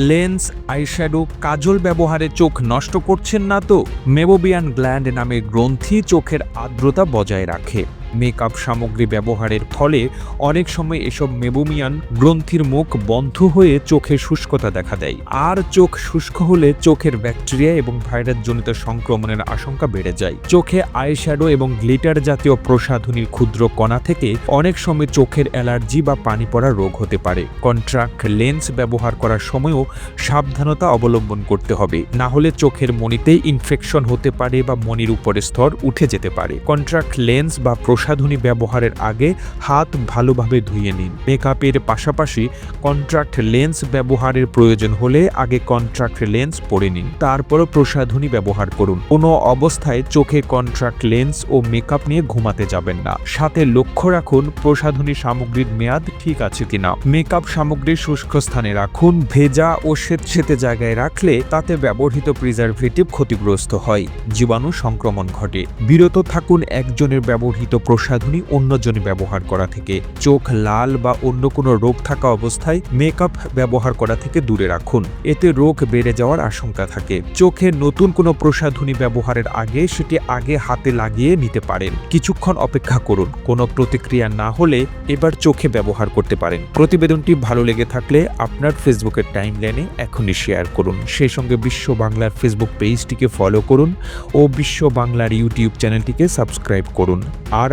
Lens, eyeshadow, কাজল ব্যবহারে চোখ নষ্ট করছেন না তো? মেবোবিয়ান গ্ল্যান্ড নামে গ্রন্থি চোখের আর্দ্রতা বজায় রাখে। মেকআপ সামগ্রী ব্যবহারের ফলে অনেক সময় এসব মেবোমিয়ান গ্রন্থির মুখ বন্ধ হয়ে চোখে শুষ্কতা দেখা দেয়। আর চোখ শুষ্ক হলে চোখের ব্যাকটেরিয়া এবং ভাইরাসজনিত সংক্রমণের আশঙ্কা বেড়ে যায়। চোখে আইশ্যাডো এবং গ্লিটার জাতীয় প্রসাধনীর ক্ষুদ্র কণা থেকে অনেক সময় চোখের অ্যালার্জি বা পানি পড়া রোগ হতে পারে। কন্ট্রাক্ট লেন্স ব্যবহার করার সময়ও সাবধানতা অবলম্বন করতে হবে। না হলে চোখের মনিতে ইনফেকশন হতে পারে বা মনির উপরের স্তর উঠে যেতে পারে। কন্ট্রাক্ট লেন্স বা প্রসাধনী ব্যবহারের আগে হাত ভালোভাবে ধুয়ে নিন। মেকআপের পাশাপাশি কন্ট্রাক্ট লেন্স ব্যবহারের প্রয়োজন হলে আগে কন্ট্রাক্ট লেন্স পরে নিন। তারপরও প্রসাধনী ব্যবহার করুন। কোনো অবস্থায় চোখে কন্ট্রাক্ট লেন্স ও মেকআপ নিয়ে ঘুমাতে যাবেন না। সাথে লক্ষ্য রাখুন প্রসাধনী সামগ্রীর মেয়াদ ঠিক আছে কিনা। মেকআপ সামগ্রী শুষ্ক স্থানে রাখুন। ভেজা ও স্বেচ্ছেতে জায়গায় রাখলে তাতে ব্যবহৃত প্রিজারভেটিভ ক্ষতিগ্রস্ত হয়। জীবাণু সংক্রমণ ঘটে। বিরত থাকুন একজনের ব্যবহৃত প্রসাধনী অন্যজনে ব্যবহার করা থেকে। চোখ লাল বা অন্য কোনো রোগ থাকা অবস্থায় মেকআপ ব্যবহার করা থেকে দূরে রাখুন। এতে রোগ বেড়ে যাওয়ার আশঙ্কা থাকে। চোখে নতুন কোনো প্রসাধনী ব্যবহারের আগে সেটি আগে হাতে লাগিয়ে নিতে পারেন। কিছুক্ষণ অপেক্ষা করুন। কোনো প্রতিক্রিয়া না হলে এবার চোখে ব্যবহার করতে পারেন। প্রতিবেদনটি ভালো লেগে থাকলে আপনার ফেসবুকের টাইম টাইমলাইনে এখনই শেয়ার করুন। সেই সঙ্গে বিশ্ব বাংলার ফেসবুক পেজটিকে ফলো করুন ও বিশ্ব বাংলার ইউটিউব চ্যানেলটিকে সাবস্ক্রাইব করুন। আর